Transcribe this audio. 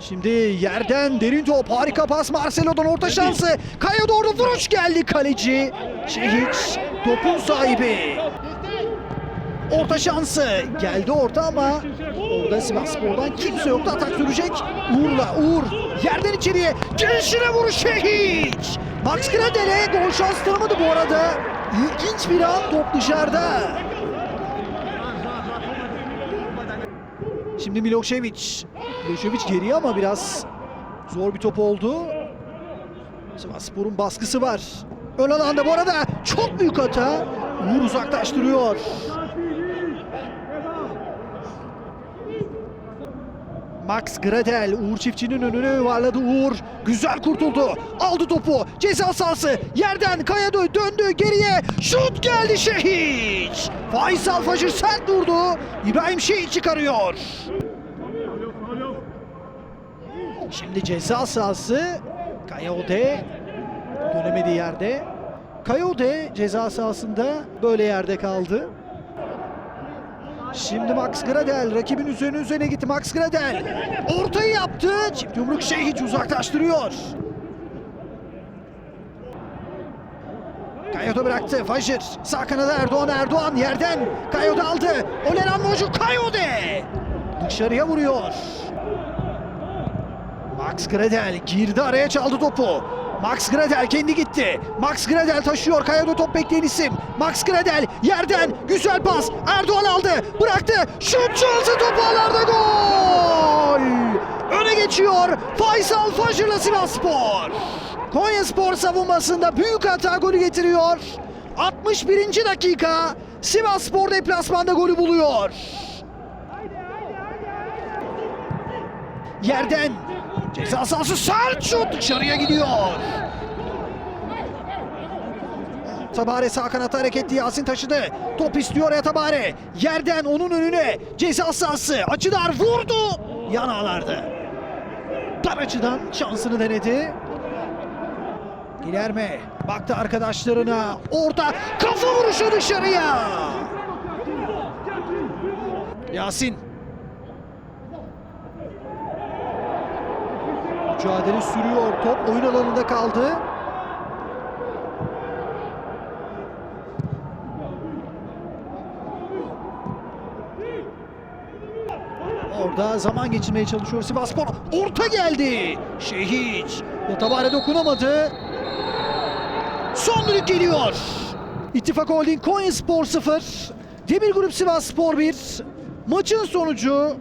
Şimdi yerden derin top harika pas Marcelo'dan orta şansı. Kaya doğru vuruş geldi kaleci. Şehiç topun sahibi. Orta şansı geldi orta ama orada Sivasspor'dan kimse yoktu atak sürecek. Uğur'la Uğur yerden içeriye gelişine vuruş Şehiç. Max Gradel'e gol şansı tanımadı bu arada. İlginç bir an top dışarıda. Şimdi Milošević. Milošević geriye ama biraz zor bir top oldu. Sivasspor'un baskısı var. Ön alanda bu arada çok büyük hata. Uğur uzaklaştırıyor. Max Gradel Uğur Çiftçi'nin önüne yuvarladı Uğur. Güzel kurtuldu. Aldı topu. Ceza sahası. Yerden kaya dö- döndü geriye. Şut geldi Şehiç. Faysal Facır sert durdu. İbrahim Şehiç çıkarıyor. Şimdi ceza sahası. Kaya Ode dönemediği yerde. Kaya Ode ceza sahasında böyle yerde kaldı. Şimdi Max Gradel rakibin üzerine üzerine gitti Max Gradel. Ortayı yaptı. Çift yumruk şey hiç uzaklaştırıyor. Kayoda bıraktı. Fajr. Sağ kanada Erdoğan Erdoğan yerden. Kayoda aldı. Olenan Mocu Kayode. Dışarıya vuruyor. Max Gradel girdi araya çaldı topu. Max Gradel kendi gitti. Max Gradel taşıyor. Kayada top bekleyen isim. Max Gradel yerden güzel pas. Erdoğan aldı. Bıraktı. Şut şansı topu ağlarda gol. Öne geçiyor. Faysal Fajr'la Sivasspor. Konya Spor savunmasında büyük hata golü getiriyor. 61. dakika Sivasspor deplasmanda golü buluyor. Yerden ceza sahası sert şut dışarıya gidiyor. Tabare sağ kanatta hareketli Yasin taşıdı. Top istiyor ya Tabare. Yerden onun önüne ceza sahası. Açıdar vurdu. Yan ağlarda. Dar açıdan şansını denedi. Gilerme baktı arkadaşlarına. Orta kafa vuruşu dışarıya. Yasin Mücadele sürüyor. Top oyun alanında kaldı. Orada zaman geçirmeye çalışıyor Sivasspor. Orta geldi. Şehiç. Yatabare dokunamadı. Son düdük geliyor. İttifak Holding Konya Spor 0. Demir Grup Sivas Spor 1. Maçın sonucu